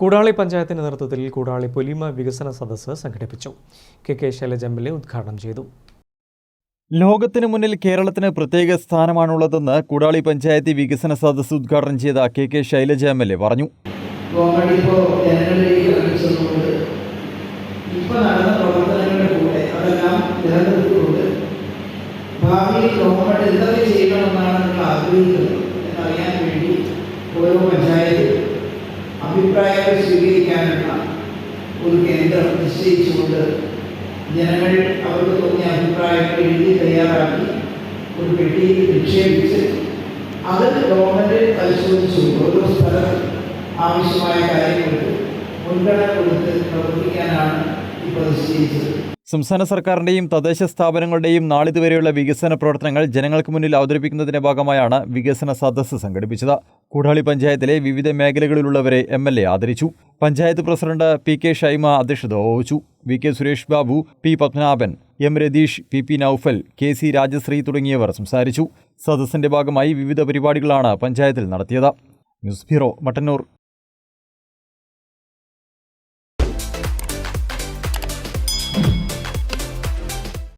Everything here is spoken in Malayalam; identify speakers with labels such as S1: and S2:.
S1: കൂടാളി പഞ്ചായത്തിന്റെ നേതൃത്വത്തിൽ കൂടാളി പൊലിമ വികസന സദസ്സ് സംഘടിപ്പിച്ചു. K K Shailaja M L A ഉദ്ഘാടനം ചെയ്തു.
S2: ലോകത്തിന് മുന്നിൽ കേരളത്തിന് പ്രത്യേക സ്ഥാനമാണുള്ളതെന്ന് കൂടാളി പഞ്ചായത്ത് വികസന സദസ്സ് ഉദ്ഘാടനം ചെയ്ത K K Shailaja M L A പറഞ്ഞു.
S3: ഭാവിയിൽ ഗവൺമെന്റ് എന്തൊക്കെ ചെയ്യണമെന്നാണ് നിങ്ങൾ ആഗ്രഹിക്കുന്നത് എന്നറിയാൻ വേണ്ടി ഓരോ പഞ്ചായത്തും അഭിപ്രായങ്ങൾ സ്വീകരിക്കാനുള്ള ഒരു കേന്ദ്രം നിശ്ചയിച്ചുകൊണ്ട് ജനങ്ങൾ അവർക്ക് തോന്നിയ അഭിപ്രായങ്ങൾ എഴുതി തയ്യാറാക്കി ഒരു പെട്ടിയിൽ നിക്ഷേപിച്ച് അത് ഗവൺമെന്റ് പരിശോധിച്ചു. ഓരോ സ്ഥലത്തും ആവശ്യമായ കാര്യങ്ങൾക്ക് മുൻഗണന കൊടുത്ത് പ്രവർത്തിക്കാനാണ് ഇപ്പോൾ നിശ്ചയിച്ചത്.
S2: സംസ്ഥാന സർക്കാരിന്റെയും തദ്ദേശ സ്ഥാപനങ്ങളുടെയും നാളിതുവരെയുള്ള വികസന പ്രവർത്തനങ്ങൾ ജനങ്ങൾക്ക് മുന്നിൽ അവതരിപ്പിക്കുന്നതിന്റെ ഭാഗമായാണ് വികസന സദസ്സ് സംഘടിപ്പിച്ചത്. കൂടാളി പഞ്ചായത്തിലെ വിവിധ മേഖലകളിലുള്ളവരെ എം എൽ എ ആദരിച്ചു. Panchayat president P K Shaima അധ്യക്ഷത വഹിച്ചു. V K Suresh Babu P Padmanabhan M Ratheesh P P Noufal K C Rajasree തുടങ്ങിയവർ സംസാരിച്ചു. സദസ്സിന്റെ ഭാഗമായി വിവിധ പരിപാടികളാണ് പഞ്ചായത്തിൽ നടത്തിയത്. News bureau Mattannur.